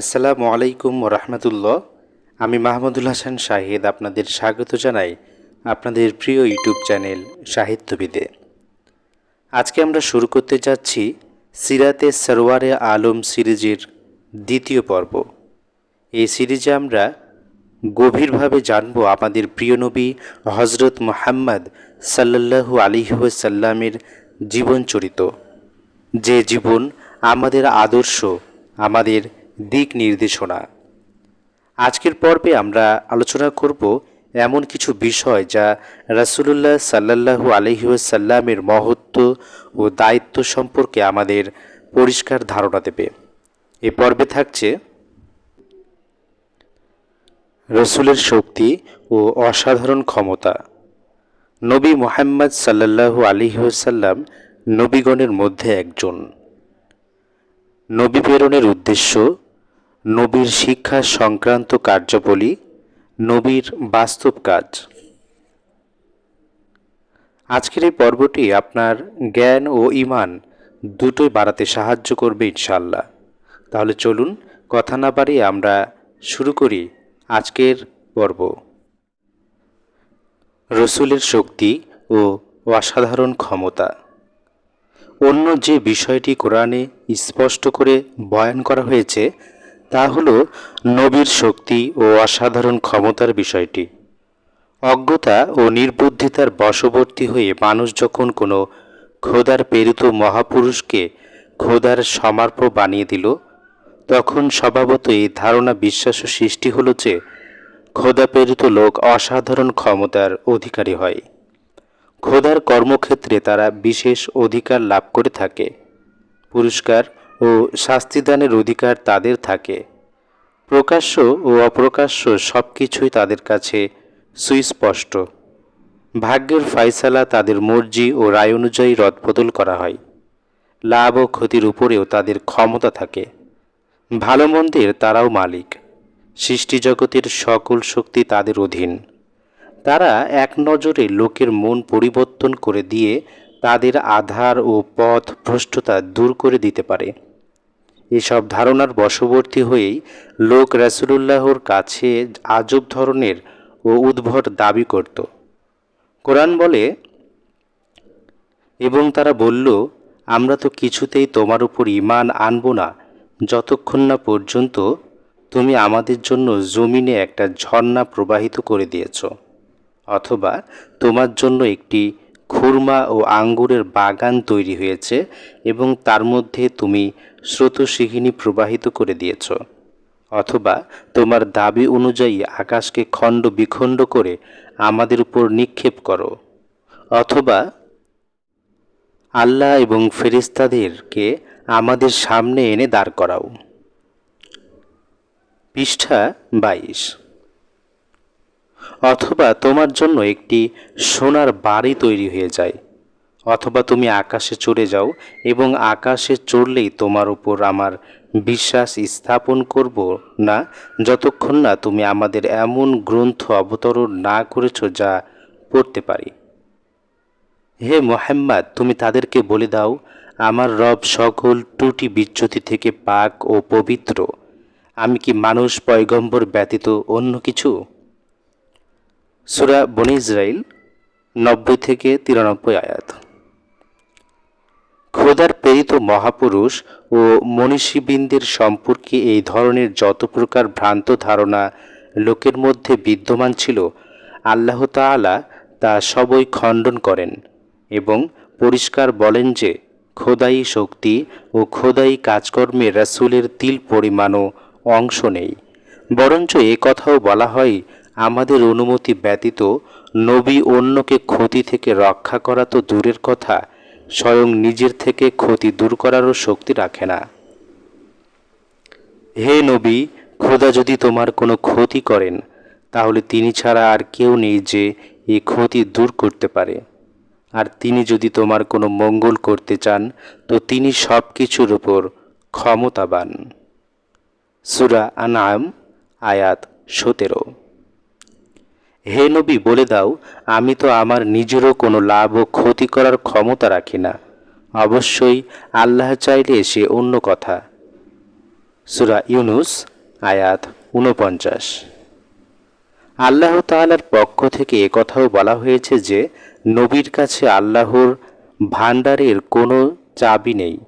আসসালামু আলাইকুম রহমতুল্লাহ। আমি মাহমুদুল হাসান শাহিদ আপনাদের স্বাগত জানাই আপনাদের প্রিয় ইউটিউব চ্যানেল সাহিত্যবিদে। আজকে আমরা শুরু করতে যাচ্ছি সিরাতে সরওয়ারে আলম সিরিজের দ্বিতীয় পর্ব। এই সিরিজে আমরা গভীরভাবে জানব আমাদের প্রিয় নবী হজরত মোহাম্মদ সাল্লাল্লাহু আলিহাসাল্লামের জীবনচরিত, যে জীবন আমাদের আদর্শ, আমাদের দিক নির্দেশনা। আজকের পর্বে আমরা আলোচনা করব এমন কিছু বিষয় যা রাসুলুল্লাহ সাল্লাল্লাহু আলহিউসাল্লামের মহত্ব ও দায়িত্ব সম্পর্কে আমাদের পরিষ্কার ধারণা দেবে। এ পর্বে থাকছে রসুলের শক্তি ও অসাধারণ ক্ষমতা। নবী মোহাম্মদ সাল্লাল্লাহু আলিহাসাল্লাম নবীগণের মধ্যে একজন। নবী প্রেরণের উদ্দেশ্য নবীর শিক্ষা সংক্রান্ত কার্যাবলী, নবীর বাস্তব কাজ। আজকের এই পর্বটি আপনার জ্ঞান ও ইমান দুটোই বাড়াতে সাহায্য করবে ইনশাল্লাহ তাহলে চলুন কথা না বাড়িয়ে আমরা শুরু করি আজকের পর্ব। রসুলের শক্তি ও অসাধারণ ক্ষমতা। অন্য যে বিষয়টি কোরআনে স্পষ্ট করে বয়ান করা হয়েছে তা হল নবীর শক্তি ও অসাধারণ ক্ষমতার বিষয়টি। অজ্ঞতা ও নির্বুদ্ধিতার বশবর্তী হয়ে মানুষ যখন কোনো খোদার প্রেরিত মহাপুরুষকে খোদার সমার্প বানিয়ে দিল, তখন স্বভাবত এই ধারণা বিশ্বাস সৃষ্টি হলো যে খোদা প্রেরিত লোক অসাধারণ ক্ষমতার অধিকারী হয়। খোদার কর্মক্ষেত্রে তারা বিশেষ অধিকার লাভ করে থাকে। পুরস্কার ও শাস্তিদানের অধিকার তাদের থাকে। প্রকাশ্য ও অপ্রকাশ্য সব কিছুই তাদের কাছে সুস্পষ্ট। ভাগ্যের ফাইসালা তাদের মর্জি ও রায় অনুযায়ী রদবদল করা হয়। লাভ ও ক্ষতির উপরেও তাদের ক্ষমতা থাকে। ভালো মন্দের তারাও মালিক। সৃষ্টিজগতের সকল শক্তি তাদের অধীন। তারা এক নজরে লোকের মন পরিবর্তন করে দিয়ে তাদের আধার ও পথ ভ্রষ্টতা দূর করে দিতে পারে। এসব ধারণার বশবর্তী হয়েই লোক রাসুলুল্লাহর কাছে আজব ধরনের ও উদ্ভট দাবি করত। কোরআন বলে, এবং তারা বলল, আমরা তো কিছুতেই তোমার উপর ইমান আনব না, যতক্ষণ না পর্যন্ত তুমি আমাদের জন্য জমিনে একটা ঝর্ণা প্রবাহিত করে দিয়েছ, অথবা তোমার জন্য একটি খুরমা ও আঙ্গুরের বাগান তৈরি হয়েছে, এবং তার মধ্যে তুমি স্রোতসিহিনী প্রবাহিত করে দিয়েছ, অথবা তোমার দাবি অনুযায়ী আকাশকে খণ্ড বিখণ্ড করে আমাদের উপর নিক্ষেপ করো, অথবা আল্লাহ এবং ফেরিস্তাদেরকে আমাদের সামনে এনে দাঁড় করাও। পৃষ্ঠা বাইশ। অথবা তোমার জন্য একটি সোনার বাড়ি তৈরি হয়ে যায় অথবা তুমি আকাশে চড়ে যাও এবং আকাশে চড়লেই তোমার উপর আমার বিশ্বাস স্থাপন করব না, যতক্ষণ না তুমি আমাদের এমন গ্রন্থ অবতরণ না করেছ যা পড়তে পারি। হে মোহাম্মদ, তুমি তাদেরকে বলে দাও, আমার রব সকল ত্রুটি বিচ্যুতি থেকে পাক ও পবিত্র। আমি কি মানুষ, পয়গম্বর ব্যতীত অন্য কিছু? সুরা বনি ইসরাইল নব্বই থেকে তিরানব্বই আয়াত। খোদার প্রেরিত মহাপুরুষ ও মনীষীবৃন্দের সম্পর্কে এই ধরনের যত প্রকার ভ্রান্ত ধারণা লোকের মধ্যে বিদ্যমান ছিল, আল্লাহ তাআলা তা সবই খণ্ডন করেন এবং পরিষ্কার বলেন যে, খোদাই শক্তি ও খোদাই কাজকর্মে রাসুলের তিল পরিমাণও অংশ নেই। বরঞ্চ এ কথাও বলা হয়, আমাদের অনুমতি ব্যতীত নবী অন্যকে ক্ষতি থেকে রক্ষা করা তো দূরের কথা স্বয়ং নিজের থেকে ক্ষতি দূর করারও শক্তি রাখে না। হে নবী, খোদা যদি তোমার কোনো ক্ষতি করেন, তাহলে তিনি ছাড়া আর কেউ নেই যে এই ক্ষতি দূর করতে পারে। আর তিনি যদি তোমার কোনো মঙ্গল করতে চান, তো তিনি সব কিছুর উপর ক্ষমতাবান। সুরা আনাম আয়াত সতেরো। হে নবী, বলে দাও, আমি তো আমার নিজেরও কোনো লাভ ও ক্ষতি করার ক্ষমতা রাখি না। অবশ্যই আল্লাহ চাইলে সে অন্য কথা। সুরা ইউনুস, আয়াত উনপঞ্চাশ আল্লাহ তাআলার পক্ষ থেকে একথাও বলা হয়েছে যে, নবীর কাছে আল্লাহর ভাণ্ডারের কোনো চাবি নেই।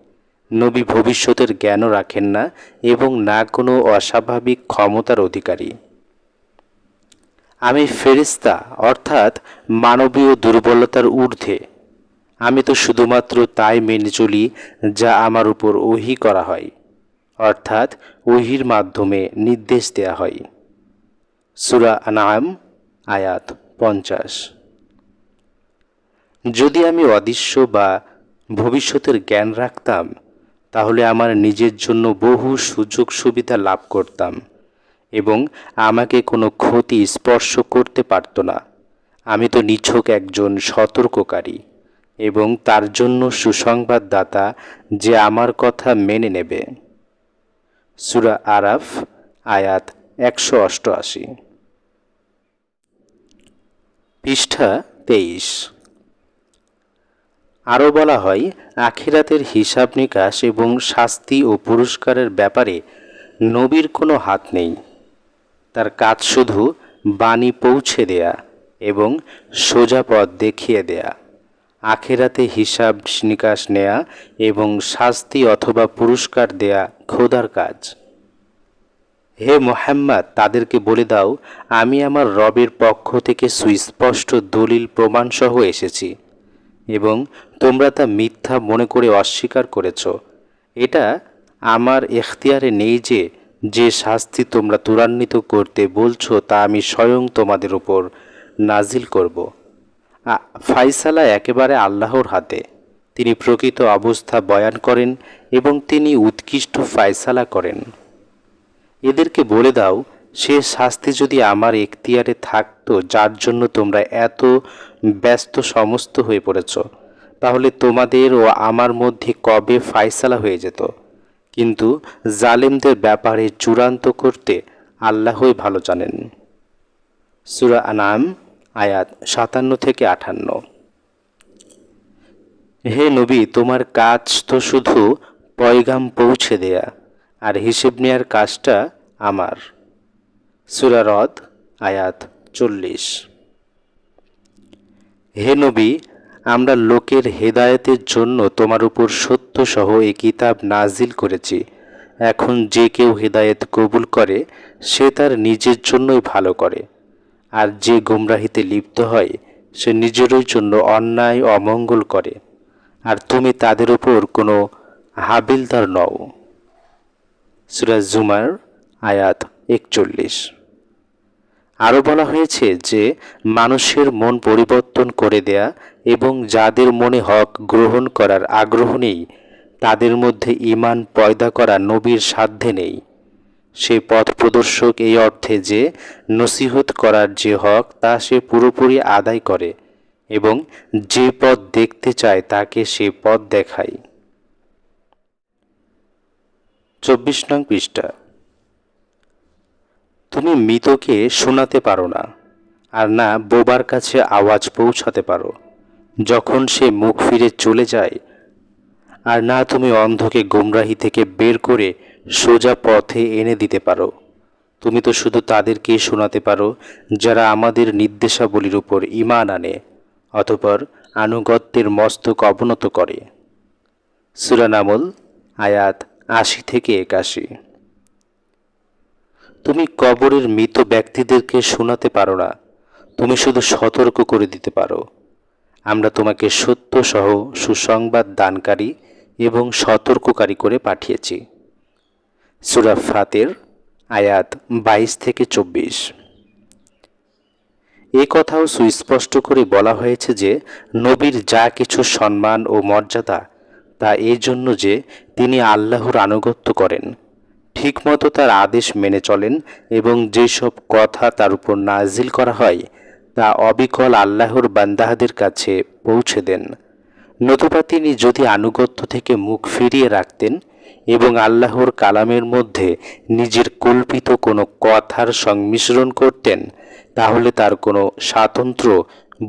নবী ভবিষ্যতের জ্ঞানও রাখেন না এবং না কোনো অস্বাভাবিক ক্ষমতার অধিকারী। আমি ফেরিস্তা, অর্থাৎ মানবীয় দুর্বলতার ঊর্ধ্বে। আমি তো শুধুমাত্র তাই মেনে চলি যা আমার উপর ওহি করা হয়, অর্থাৎ ওহির মাধ্যমে নির্দেশ দেয়া হয়। সুরা আনাম আয়াত পঞ্চাশ। যদি আমি অদৃশ্য বা ভবিষ্যতের জ্ঞান রাখতাম, তাহলে আমার নিজের জন্য বহু সুযোগ সুবিধা লাভ করতাম। এবং আমাকে কোনো ক্ষতি স্পর্শ করতে পারত না। আমি তো নিছক একজন সতর্ককারী এবং তার জন্য সুসংবাদদাতা যে আমার কথা মেনে নেবে। সুরা আরাফ, আয়াত একশো অষ্টআশি। পৃষ্ঠা তেইশ। আরও বলা হয়, আখিরাতের হিসাব নিকাশ এবং শাস্তি ও পুরস্কারের ব্যাপারে নবীর কোনো হাত নেই। তার কাজ শুধু বাণী পৌঁছে দেয়া এবং সোজা পথ দেখিয়ে দেয়া। আখেরাতে হিসাব নিকাশ নেয়া এবং শাস্তি অথবা পুরস্কার দেয়া খোদার কাজ। হে মোহাম্মদ, তাদেরকে বলে দাও, আমি আমার রবের পক্ষ থেকে সুস্পষ্ট দলিল প্রমাণসহ এসেছি এবং তোমরা তা মিথ্যা মনে করে অস্বীকার করেছ। এটা আমার এখতিয়ারে নেই যে যে শাস্তি তোমরা ত্বরান্বিত করতে বলছো, তা আমি স্বয়ং তোমাদের উপর নাজিল করব। ফাইসালা একেবারে আল্লাহর হাতে। তিনি প্রকৃত অবস্থা বয়ান করেন এবং তিনি উৎকৃষ্ট ফায়সালা করেন। এদেরকে বলে দাও, সে শাস্তি যদি আমার এখতিয়ারে থাকতো, যার জন্য তোমরা এত ব্যস্ত সমস্ত হয়ে পড়েছ, তাহলে তোমাদের ও আমার মধ্যে কবে ফায়সালা হয়ে যেত? কিন্তু জালেমদের ব্যাপারে চূড়ান্ত করতে আল্লাহই ভালো জানেন। সুরা আনাম আয়াত সাতান্ন থেকে আটান্ন হে নবী, তোমার কাজ তো শুধু পয়গাম পৌঁছে দেয়া, আর হিসেব নেয়ার কাজটা আমার। সুরা রদ, আয়াত চল্লিশ। হে নবী আমরা লোকের হেদায়েতের জন্য তোমার উপর সত্য সহ এই কিতাব নাজিল করেছি। এখন যে কেউ হেদায়েত কবুল করে, সে তার নিজের জন্যই ভালো করে। আর যে গুমরাহিতে লিপ্ত হয়, সে নিজেরই জন্য অন্যায়, অমঙ্গল করে। আর তুমি তাদের উপর কোনো হাবিলদার নও। সুরাজ জুমার আয়াত একচল্লিশ। আরও বলা হয়েছে যে, মানুষের মন পরিবর্তন করে দেয়া এবং যাদের মনে হক গ্রহণ করার আগ্রহ নেই, তাদের মধ্যে ইমান পয়দা করা নবীর সাধ্যে নেই। সে পথ প্রদর্শক এই অর্থে যে নসিহত করার যে হক, তা সে পুরোপুরি আদায় করে এবং যে পথ দেখতে চায়, তাকে সে পথ দেখায়। চব্বিশ নং পৃষ্ঠা। তুমি মৃতকে শোনাতে পারো না, আর না বোবার কাছে আওয়াজ পৌঁছাতে পারো। যখন সে মুখ ফিরে চলে যায়, আর না তুমি অন্ধকে গোমরাহি থেকে বের করে সোজা পথে এনে দিতে পারো। তুমি তো শুধু তাদেরকেই শোনাতে পারো যারা আমাদের নির্দেশাবলীর উপর ইমান আনে, অতপর আনুগত্যের মস্তক অবনত করে। সুরানামল আয়াত আশি থেকে একাশি। তুমি কবরের মৃত ব্যক্তিদেরকে শোনাতে পারো না, তুমি শুধু সতর্ক করে দিতে পারো। আমরা তোমাকে সত্য সহ সুসংবাদ দানকারী এবং সতর্ককারী করে পাঠিয়েছি। সুরা ফাতের আয়াত বাইশ থেকে চব্বিশ। এ কথাও সুস্পষ্ট করে বলা হয়েছে যে, নবীর যা কিছু সম্মান ও মর্যাদা, তা এই জন্য যে তিনি আল্লাহর আনুগত্য করেন, ঠিকমতো তার আদেশ মেনে চলেন এবং যেসব কথা তার উপর নাজিল করা হয় তা অবিকল আল্লাহর বান্দাহাদের কাছে পৌঁছে দেন। নতুবা তিনি যদি আনুগত্য থেকে মুখ ফিরিয়ে রাখতেন এবং আল্লাহর কালামের মধ্যে নিজের কল্পিত কোনো কথার সংমিশ্রণ করতেন, তাহলে তার কোনো স্বাতন্ত্র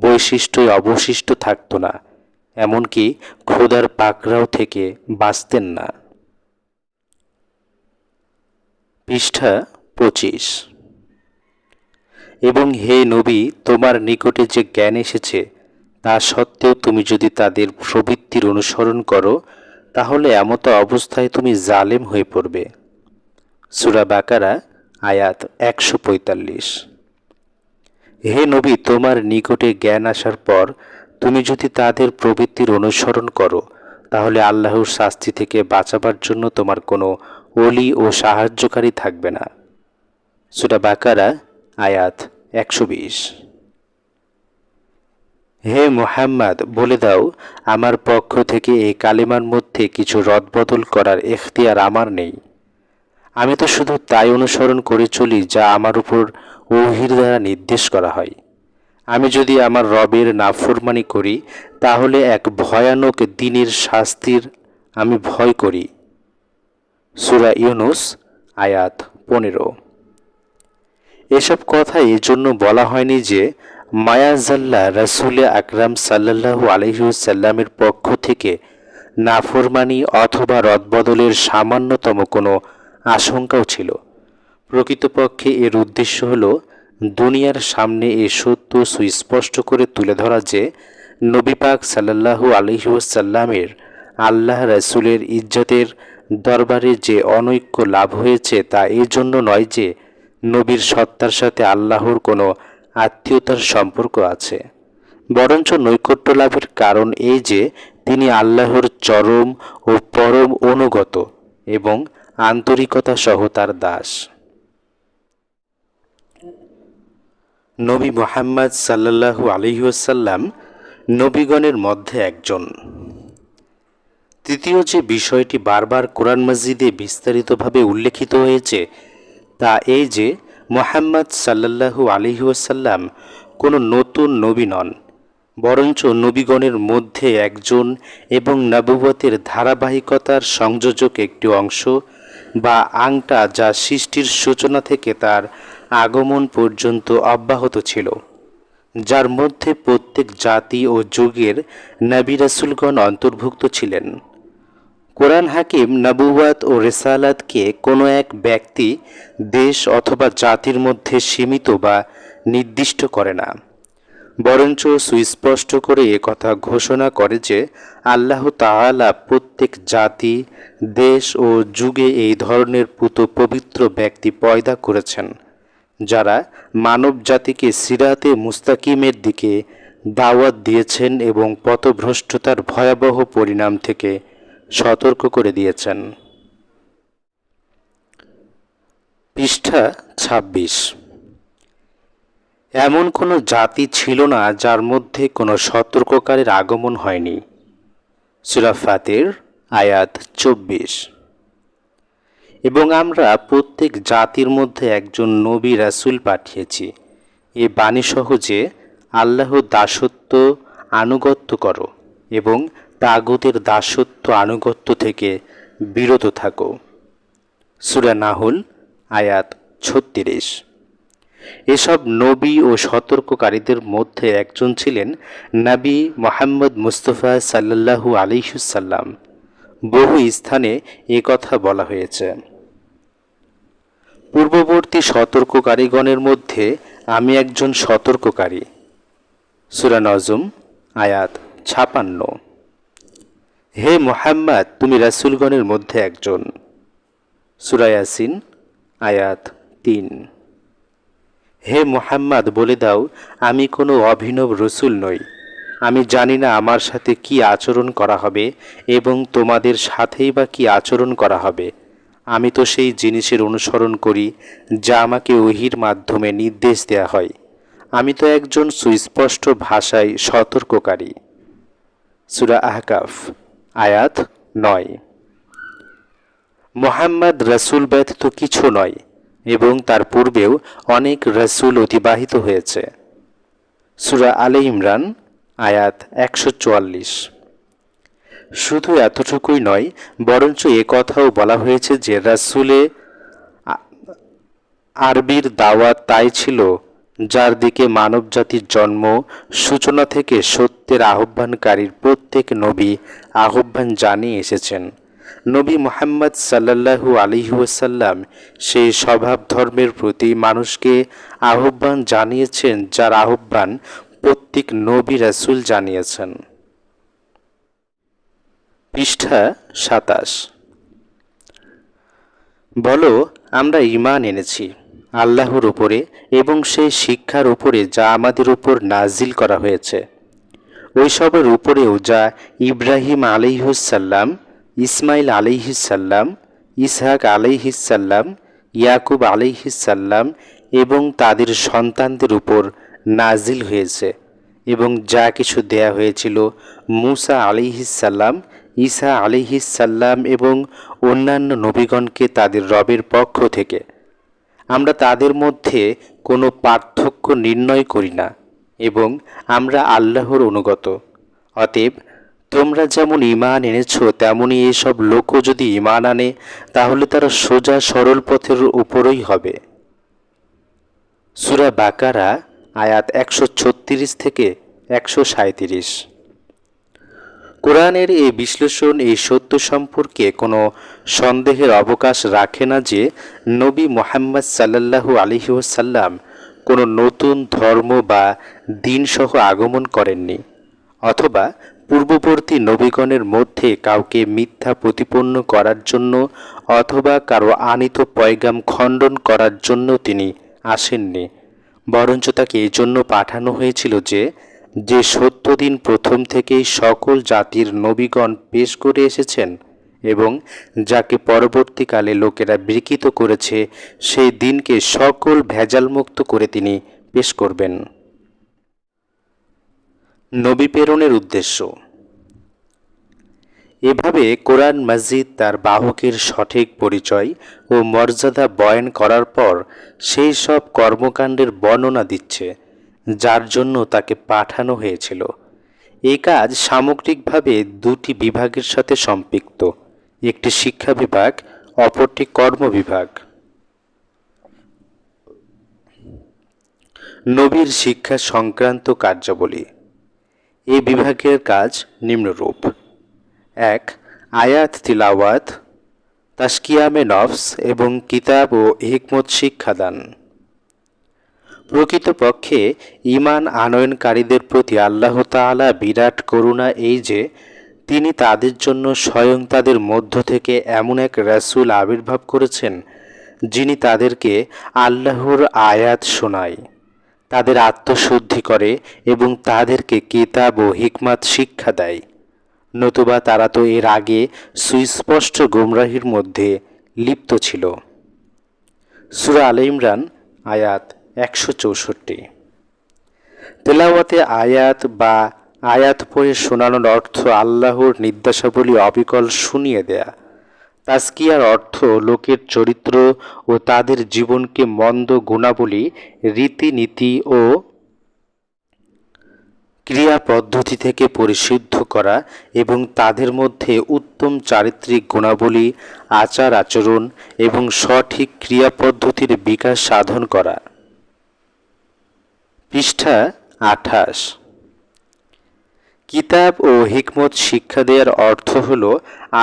বৈশিষ্ট্যই অবশিষ্ট থাকতো না, এমনকি খোদার পাকড়াও থেকে বাঁচতেন না। পৃষ্ঠা পঁচিশ। এবং হে নবী, তোমার নিকটে যে জ্ঞান এসেছে, তা সত্ত্বেও তুমি যদি তাদের প্রবৃত্তির অনুসরণ করো, তাহলে এমত অবস্থায় তুমি জালেম হয়ে পড়বে। সুরা বাকারা, আয়াত একশো পঁয়তাল্লিশ। হে নবী, তোমার নিকটে জ্ঞান আসার পর তুমি যদি তাদের প্রবৃত্তির অনুসরণ করো, তাহলে আল্লাহর শাস্তি থেকে বাঁচাবার জন্য তোমার কোনো অলি ও সাহায্যকারী থাকবে না। সুরা বাকারা আয়াত একশো বিশ। হে মোহাম্মদ, বলে দাও, আমার পক্ষ থেকে এই কালিমার মধ্যে কিছু রদবদল করার এখতিয়ার আমার নেই। আমি তো শুধু তাই অনুসরণ করে চলি যা আমার উপর ওহির দ্বারা নির্দেশ করা হয়। আমি যদি আমার রবের নাফরমানি করি, তাহলে এক ভয়ানক দিনের শাস্তির আমি ভয় করি। সুরা ইউনুস, আয়াত পনেরো। এসব কথা এজন্য বলা হয়নি যে মায়াজাল্লা রাসুলে আকরাম সাল্লাহু আলহিউসাল্লামের পক্ষ থেকে নাফরমানি অথবা রদবদলের সামান্যতম কোনো আশঙ্কাও ছিল। প্রকৃতপক্ষে এর উদ্দেশ্য হল দুনিয়ার সামনে এ সত্য সুস্পষ্ট করে তুলে ধরা যে নবী পাক সাল্লাহু আলহিউসাল্লামের আল্লাহ রাসুলের ইজ্জতের দরবারে যে অনৈক্য লাভ হয়েছে তা এই জন্য নয় যে নবীর সত্তার সাথে আল্লাহর কোনো আত্মীয়তার সম্পর্ক আছে। বরঞ্চ নৈকট্য লাভের কারণ এই যে, তিনি আল্লাহর চরম ও পরম অনুগত এবং আন্তরিকতা সহ তার দাস। নবী মোহাম্মদ সাল্লাহু আলহিউসাল্লাম নবীগণের মধ্যে একজন। তৃতীয় যে বিষয়টি বারবার কোরআন মসজিদে বিস্তারিতভাবে উল্লেখিত হয়েছে তা এই যে, মোহাম্মদ সাল্লাহু আলহিউসাল্লাম কোনো নতুন নবী নন, বরঞ্চ নবীগণের মধ্যে একজন এবং নবুবতের ধারাবাহিকতার সংযোজক একটি অংশ বা আংটা যা সৃষ্টির সূচনা থেকে তার আগমন পর্যন্ত অব্যাহত ছিল, যার মধ্যে প্রত্যেক জাতি ও যুগের নবী রাসুলগণ অন্তর্ভুক্ত ছিলেন। কোরআন হাকিম নবুয়াত ও রেসালাতকে কোনো এক ব্যক্তি দেশ অথবা জাতির মধ্যে সীমিত বা নির্দিষ্ট করে না। বরঞ্চ সুস্পষ্ট করে কথা ঘোষণা করে যে আল্লাহ তাআলা প্রত্যেক জাতি, দেশ ও যুগে এই ধরনের পুত পবিত্র ব্যক্তি পয়দা করেছেন, যারা মানব জাতিকে সিরাতে মুস্তাকিমের দিকে দাওয়াত দিয়েছেন এবং পথভ্রষ্টতার ভয়াবহ পরিণাম থেকে সতর্ক করে দিয়েছেন। পৃষ্ঠা ছাব্বিশ। এমন কোনো জাতি ছিল না যার মধ্যে কোনো সতর্ককারের আগমন হয়নি। সুরাফাতের আয়াত চব্বিশ। এবং আমরা প্রত্যেক জাতির মধ্যে একজন নবী রাসুল পাঠিয়েছি। এ বাণী সহজে আল্লাহ দাসত্ব আনুগত্য করো এবং তাগুতের দাসত্ব আনুগত্য থেকে বিরত থাকো। সুরা নাহুল, আয়াত ছত্রিশ। এসব নবী ও সতর্ককারীদের মধ্যে একজন ছিলেন নবী মোহাম্মদ মুস্তফা সাল্লাহু আলিহুসাল্লাম বহু স্থানে এ কথা বলা হয়েছে। পূর্ববর্তী সতর্ককারীগণের মধ্যে আমি একজন সতর্ককারী। সুরা নজম, আয়াত ছাপান্ন। হে মোহাম্মদ, তুমি রাসুলগণের মধ্যে একজন। সুরায়াসিন আয়াত তিন। হে মোহাম্মদ, বলে দাও, আমি কোনো অভিনব রসুল নই। আমি জানি না আমার সাথে কি আচরণ করা হবে এবং তোমাদের সাথেই বা কি আচরণ করা হবে। আমি তো সেই জিনিসের অনুসরণ করি যা আমাকে ওহির মাধ্যমে নির্দেশ দেয়া হয়। আমি তো একজন সুস্পষ্ট ভাষায় সতর্ককারী। সুরা আহকাফ। আয়াত নয়। মোহাম্মদ রসুল ব্যতীত কিছু নয় এবং তার পূর্বেও অনেক রসুল অতিবাহিত হয়েছে। সুরা আলে ইমরান, আয়াত একশো চুয়াল্লিশ। শুধু এতটুকুই নয়, বরঞ্চ এ কথাও বলা হয়েছে যে রাসুলে আরবির দাওয়াত তাই ছিল যার দিকে মানবজাতির জন্ম, সূচনা থেকে সত্যের আহ্বানকারীর প্রত্যেক নবী আহ্বান জানিয়ে এসেছেন। নবী মোহাম্মদ সাল্লাল্লাহু আলিহাসাল্লাম সেই স্বভাব ধর্মের প্রতি মানুষকে আহ্বান জানিয়েছেন, যার আহ্বান প্রত্যেক নবী রাসুল জানিয়েছেন। পৃষ্ঠা সাতাশ। বলো, আমরা ইমান এনেছি। আল্লাহর উপরে এবং সেই শিক্ষার উপরে যা আমাদের উপর নাজিল করা হয়েছে। ওইসবের উপরেও যা ইব্রাহিম আলিহুসাল্লাম ইসমাইল আলিহিসাল্লাম ইসহাক আলিহিসাল্লাম ইয়াকুব আলিহিসাল্লাম এবং তাদের সন্তানদের উপর নাজিল হয়েছে এবং যা কিছু দেয়া হয়েছিল মুসা আলিহিসাল্লাম ঈসা আলিহিসাল্লাম এবং অন্যান্য নবীগণকে তাদের রবের পক্ষ থেকে। আমরা তাদের মধ্যে কোনো পার্থক্য নির্ণয় করি না এবং আমরা আল্লাহর অনুগত। অতএব, তোমরা যেমন ইমান এনেছ তেমনই এসব লোকও যদি ইমান আনে, তাহলে তারা সোজা সরল পথের উপরই হবে। সুরা বাকারা, আয়াত একশো ছত্রিশ থেকে একশো কোরআনের এই বিশ্লেষণ, এই সত্য সম্পর্কে কোনো সন্দেহের অবকাশ রাখে না যে নবী মোহাম্মদ সাল্লাল্লাহু আলহিউসাল্লাম কোনো নতুন ধর্ম বা দিনসহ আগমন করেননি। অথবা পূর্ববর্তী নবীগণের মধ্যে কাউকে মিথ্যা প্রতিপন্ন করার জন্য অথবা কারও আনিত পয়গাম খণ্ডন করার জন্য তিনি আসেননি। বরঞ্চ তাকে এই জন্য পাঠানো হয়েছিল যে যে সত্য দিন প্রথম থেকেই সকল জাতির নবীগণ পেশ করে এসেছেন এবং যাকে পরবর্তীকালে লোকেরা বিকৃত করেছে, সেই দিনকে সকল ভেজালমুক্ত করে তিনি পেশ করবেন। নবী প্রেরণের উদ্দেশ্য। এভাবে কোরআন মসজিদ তার বাহকের সঠিক পরিচয় ও মর্যাদা বয়ন করার পর সেই সব কর্মকাণ্ডের বর্ণনা দিচ্ছে। যার জন্য তাকে পাঠানো হয়েছিল। এ কাজ সামগ্রিকভাবে দুটি বিভাগের সাথে সম্পৃক্ত। একটি শিক্ষা বিভাগ, অপরটি কর্ম বিভাগ। নবীর শিক্ষা সংক্রান্ত কার্যাবলী। এ বিভাগের কাজ নিম্নরূপ। এক, আয়াত তিলাওয়াত, তাস্কিয়ামে নফস এবং কিতাব ও হিকমত শিক্ষাদান। প্রকৃতপক্ষে ইমান আনয়নকারীদের প্রতি আল্লাহ তাআলা বিরাট করুণা এই যে, তিনি তাদের জন্য স্বয়ং তাদের মধ্য থেকে এমন এক রাসূল আবির্ভাব করেছেন, যিনি তাদেরকে আল্লাহর আয়াত শোনায়। তাদের আত্মশুদ্ধি করে এবং তাদেরকে কিতাব ও হিকমাত শিক্ষা দেয়। নতুবা তারা তো এর আগে সুস্পষ্ট গুমরাহির মধ্যে লিপ্ত ছিল। সুরা আল ইমরান, আয়াত একশো চৌষট্টি। তেলাওয়াতে আয়াত বা আয়াত পড়ে শোনানোর অর্থ আল্লাহর নির্দেশাবলী অবিকল শুনিয়ে দেয়া। তাস্কিয়ার অর্থ লোকের চরিত্র ও তাদের জীবনকে মন্দ গুণাবলী, রীতিনীতি ও ক্রিয়া পদ্ধতি থেকে পরিশুদ্ধ করা এবং তাদের মধ্যে উত্তম চারিত্রিক গুণাবলী, আচার আচরণ এবং সঠিক ক্রিয়া পদ্ধতির বিকাশ সাধন করা। পৃষ্ঠা আঠাশ। কিতাব ও হিকমত শিক্ষা দেওয়ার অর্থ হল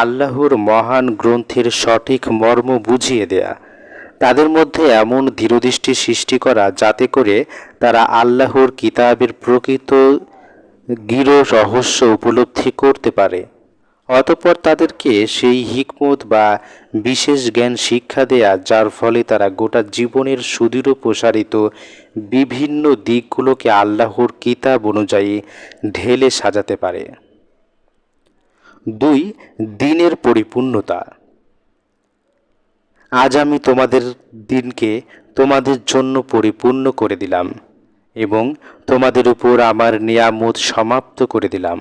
আল্লাহর মহান গ্রন্থের সঠিক মর্ম বুঝিয়ে দেয়া। তাদের মধ্যে এমন দৃঢ়দৃষ্টি সৃষ্টি করা যাতে করে তারা আল্লাহর কিতাবের প্রকৃত গির রহস্য উপলব্ধি করতে পারে। অতপর তাদেরকে সেই হিকমত বা বিশেষ জ্ঞান শিক্ষা দেয়া, যার ফলে তারা গোটা জীবনের সুদৃঢ় প্রসারিত বিভিন্ন দিকগুলোকে আল্লাহর কিতাব অনুযায়ী ঢেলে সাজাতে পারে। দুই, দিনের পরিপূর্ণতা। আজ আমি তোমাদের দিনকে তোমাদের জন্য পরিপূর্ণ করে দিলাম এবং তোমাদের উপর আমার নিয়ামত সমাপ্ত করে দিলাম।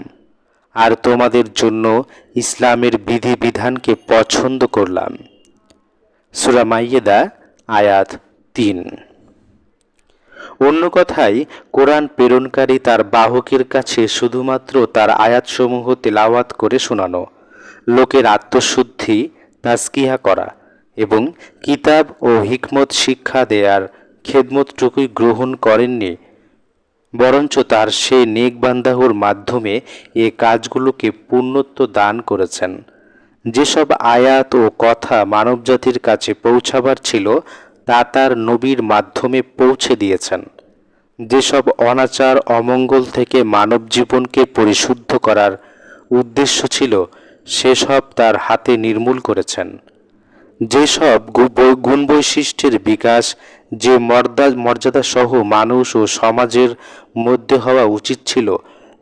আর তোমাদের জন্য ইসলামের বিধিবিধানকে পছন্দ করলাম। সুরা মাইয়েদা, আয়াত তিন। অন্য কথায়, কোরআন প্রেরণকারী তার বাহকের কাছে শুধুমাত্র তার আয়াতসমূহ তেলাওয়াত করে শোনানো, লোকের আত্মশুদ্ধি তাস্কিহা করা এবং কিতাব ও হিকমত শিক্ষা দেয়ার খেদমতটুকুই গ্রহণ করেননি বরঞ্চ তার সে নেক বান্দাহুর মাধ্যমে এ কাজগুলোকে পূর্ণত্ব দান করেছেন। যেসব আয়াত ও কথা মানবজাতির কাছে পৌঁছাবার ছিল, তা তার নবীর মাধ্যমে পৌঁছে দিয়েছেন। যেসব অনাচার অমঙ্গল থেকে মানব জীবনকে পরিশুদ্ধ করার উদ্দেশ্য ছিল, সেসব তার হাতে নির্মূল করেছেন। যেসব গুণ বৈশিষ্ট্যের বিকাশ, যে মর্যাদা মর্যাদা সহ মানুষ ও সমাজের মধ্যে হওয়া উচিত ছিল,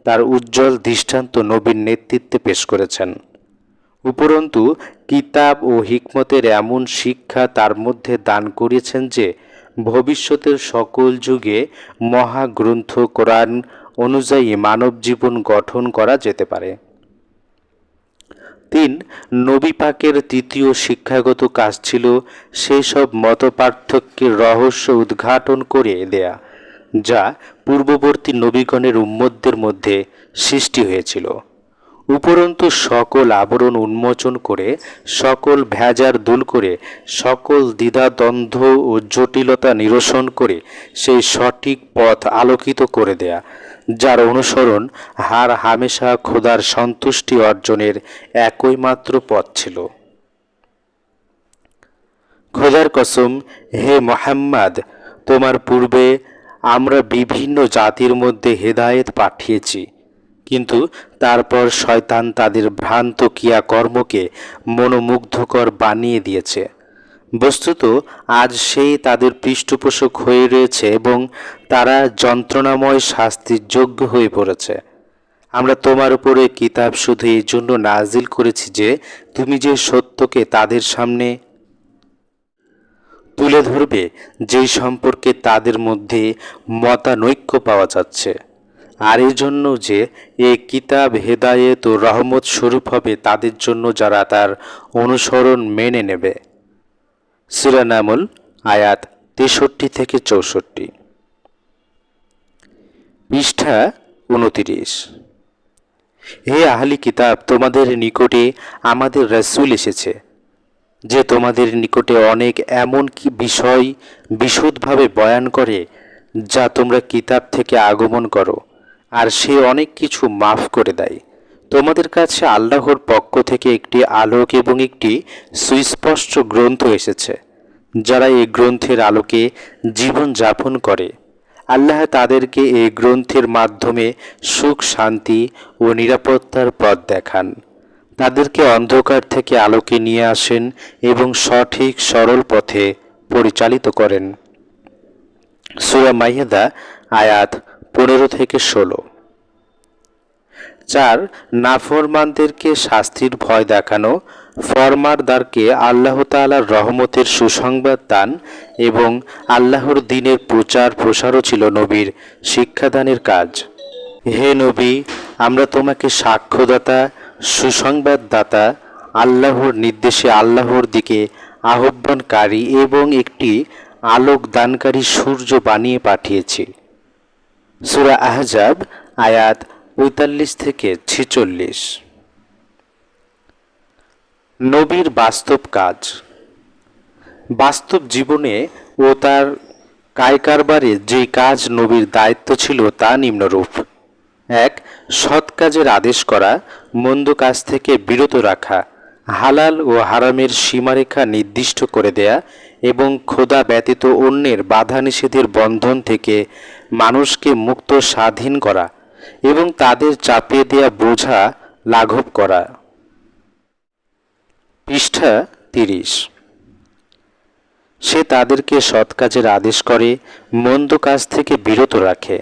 তার উজ্জ্বল দৃষ্টান্ত নবীর নেতৃত্বে পেশ করেছেন। উপরন্তু, কিতাব ও হিকমতের এমন শিক্ষা তার মধ্যে দান করিয়েছেন যে, ভবিষ্যতের সকল যুগে মহাগ্রন্থ কোরআন অনুযায়ী মানব জীবন গঠন করা যেতে পারে। তিন নবী পাকের তৃতীয় শিক্ষাগত কাজ ছিল সেই সব মতপার্থক্যের রহস্য উদ্ঘাটন করে দেয়া, যা পূর্ববর্তী নবীগণের উম্মতদের মধ্যে সৃষ্টি হয়েছিল। উপরন্তু সকল আবরণ উন্মোচন করে, সকল ভেজার দূর করে, সকল দ্বিধাদ্বন্দ্ব ও জটিলতা নিরসন করে সেই সঠিক পথ আলোকিত করে দেয়া। যার অনুসরণ হার হামেশা খোদার সন্তুষ্টি অর্জনের একই মাত্র পথ ছিল। খোদার কসম, হে মোহাম্মদ, তোমার পূর্বে আমরা বিভিন্ন জাতির মধ্যে হেদায়েত পাঠিয়েছি, কিন্তু তারপর শয়তান তাদের ভ্রান্ত ক্রিয়া কর্মকে মনোমুগ্ধকর বানিয়ে দিয়েছে। বস্তুত আজ সেই তাদের পৃষ্ঠপোষক হয়ে রয়েছে এবং তারা যন্ত্রণাময় শাস্তির যোগ্য হয়ে পড়েছে। আমরা তোমার উপরে কিতাব শুধু এই জন্য নাজিল করেছি যে, তুমি যে সত্যকে তাদের সামনে তুলে ধরবে, যেই সম্পর্কে তাদের মধ্যে মতানৈক্য পাওয়া যাচ্ছে। আর এই জন্য যে, এ কিতাব হেদায়েত ও রহমত স্বরূপ হবে তাদের জন্য যারা তার অনুসরণ মেনে নেবে। সিরানামুল আয়াত তেষট্টি থেকে চৌষট্টি। পৃষ্ঠা উনতিরিশ। হে আহলি কিতাব, তোমাদের নিকটে আমাদের রসুল এসেছে, যে তোমাদের নিকটে অনেক এমন কি বিষয় বিশদভাবে বয়ান করে, যা তোমরা কিতাব থেকে আগমন করো, আর সে অনেক কিছু মাফ করে দেয়। তোমাদের কাছে আল্লাহর পক্ষ থেকে একটি আলোক এবং একটি সুস্পষ্ট গ্রন্থ এসেছে, যারা এই গ্রন্থের আলোকে জীবন যাপন করে। আল্লাহ তাদেরকে এই গ্রন্থের মাধ্যমে সুখ, শান্তি ও নিরাপত্তার পথ দেখান। তাদেরকে অন্ধকার থেকে আলোকে নিয়ে আসেন এবং সঠিক, সরল পথে পরিচালিত করেন। সুরা মাইয়াদা আয়াত পনেরো থেকে ষোলো। চার নাফরমানদেরকে শাস্তির ভয় দেখানো, ফরমারদারকে আল্লাহ তাআলার রহমতের সুসংবাদ দান এবং আল্লাহর দিনের প্রচার প্রসারও ছিল নবীর শিক্ষাদানের কাজ। হে নবী, আমরা তোমাকে সাক্ষ্যদাতা, সুসংবাদদাতা, আল্লাহর নির্দেশে আল্লাহর দিকে আহ্বানকারী এবং একটি আলোক দানকারী সূর্য বানিয়ে পাঠিয়েছি। সুরা আহজাব আয়াত পঁয়তাল্লিশ থেকে ছেচল্লিশ। নবীর বাস্তব কাজ। বাস্তব জীবনে ও তার কায়কারবারে যে কাজ নবীর দায়িত্ব ছিল তা নিম্নরূপ। এক, সৎ কাজের আদেশ করা, মন্দ কাজ থেকে বিরত রাখা, হালাল ও হারামের সীমারেখা নির্দিষ্ট করে দেয়া এবং খোদা ব্যতীত অন্যের বাধা নিষেধের বন্ধন থেকে মানুষকে মুক্ত স্বাধীন করা। এবং তাদের চাপিয়ে দেয়া বোঝা লাঘব করা। পৃষ্ঠা তিরিশ। সে তাদেরকে সৎ কাজের আদেশ করে, মন্দ কাজ থেকে বিরত রাখে।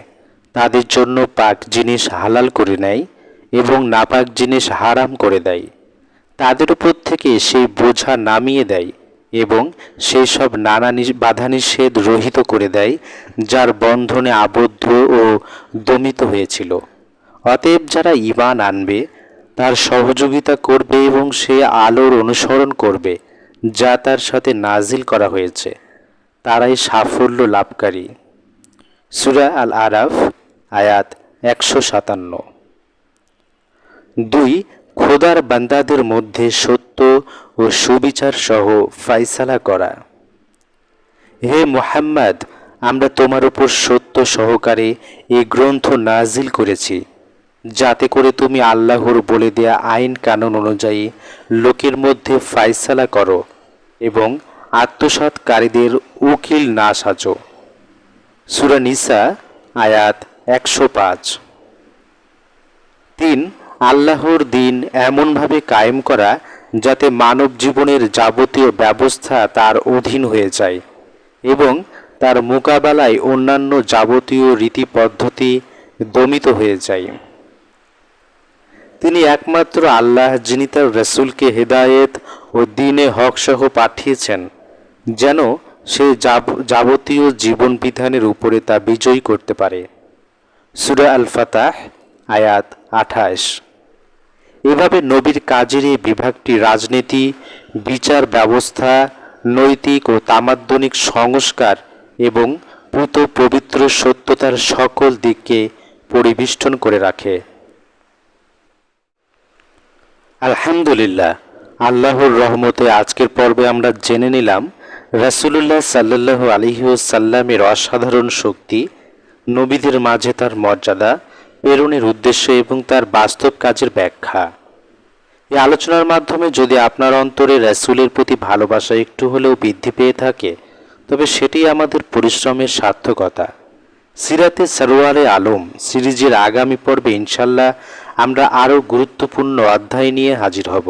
তাদের জন্য পাক জিনিস হালাল করে নেয় এবং নাপাক জিনিস হারাম করে দেয়। তাদের উপর থেকে সেই বোঝা নামিয়ে দেয় এবং সেই সব নানা বাধা নিষেধ রহিত করে দেয়, যার বন্ধনে আবদ্ধ ও দমিত হয়েছিল। অতএব যারা ইমান আনবে, তার সহযোগিতা করবে এবং সে আলোর অনুসরণ করবে, যা তার সাথে নাজিল করা হয়েছে। তারাই সাফল্য লাভকারী। সুরা আল আরাফ আয়াত একশো সাতান্ন। দুই, খোদার বান্দাদের মধ্যে সত্য ও সুবিচার সহ ফাইসালা করা। হে মোহাম্মদ, আমরা তোমার উপর সত্য সহকারে এই গ্রন্থ নাজিল করেছি। যাতে করে তুমি আল্লাহর বলে দেয়া আইন কানুন অনুযায়ী লোকের মধ্যে ফাইসালা করো এবং আত্মসাৎকারীদের উকিল না সাজো। সুরা নিসা, আয়াত একশো পাঁচ। তিন, আল্লাহর দিন এমনভাবে কায়েম করা যাতে মানব জীবনের যাবতীয় ব্যবস্থা তার অধীন হয়ে যায় এবং তার মোকাবেলায় অন্যান্য যাবতীয় রীতি পদ্ধতি দমিত হয়ে যায়। তিনি একমাত্র আল্লাহ, যিনি তার রসুলকে হেদায়েত ও দিনে হকসহ পাঠিয়েছেন, যেন সে যাবতীয় জীবন বিধানের উপরে তা বিজয়ী করতে পারে। সুরা আল ফাতাহ আয়াত আঠাশ। এভাবে নবীর কাজের এই বিভাগটি রাজনীতি, বিচার ব্যবস্থা, নৈতিক ও তামাদ্দনিক সংস্কার এবং পুত পবিত্র সত্যতার সকল দিককে পরিবেষ্টন করে রাখে। আলহামদুলিল্লাহ। আল্লাহর রহমতে আজকের পর্বে আমরা জেনে নিলাম, রাসূলুল্লাহ সাল্লাল্লাহু আলাইহি ওয়াসাল্লামের অসাধারণ শক্তি, নবীদের মাঝে তার মর্যাদা, প্রেরণের উদ্দেশ্য এবং তার বাস্তব কাজের ব্যাখ্যা। এই আলোচনার মাধ্যমে যদি আপনার অন্তরে রাসূলের প্রতি ভালোবাসা একটু হলেও বৃদ্ধি পেয়ে থাকে, তবে সেটি আমাদের পরিশ্রমের সার্থকতা। সিরাতে সরোয়ারে আলম সিরিজের আগামী পর্বে ইনশাল্লাহ আমরা আরও গুরুত্বপূর্ণ অধ্যায় নিয়ে হাজির হব।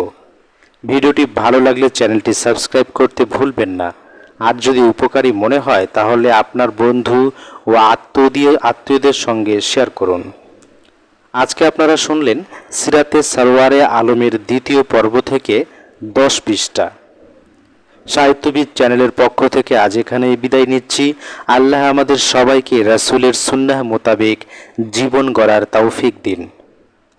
ভিডিওটি ভালো লাগলে চ্যানেলটি সাবস্ক্রাইব করতে ভুলবেন না। আর যদি উপকারী মনে হয়, তাহলে আপনার বন্ধু ও আত্মীয়, আত্মীয়দের সঙ্গে শেয়ার করুন। আজকে আপনারা শুনলেন সিরাতে সারোয়ারে আলমের দ্বিতীয় পর্ব থেকে দশ পৃষ্ঠা। সাহিত্যবিদ চ্যানেলের পক্ষ থেকে আজ এখানেই বিদায় নিচ্ছি। আল্লাহ আমাদের সবাইকে রাসূলের সুন্নাহ মোতাবেক জীবন গড়ার তৌফিক দিন।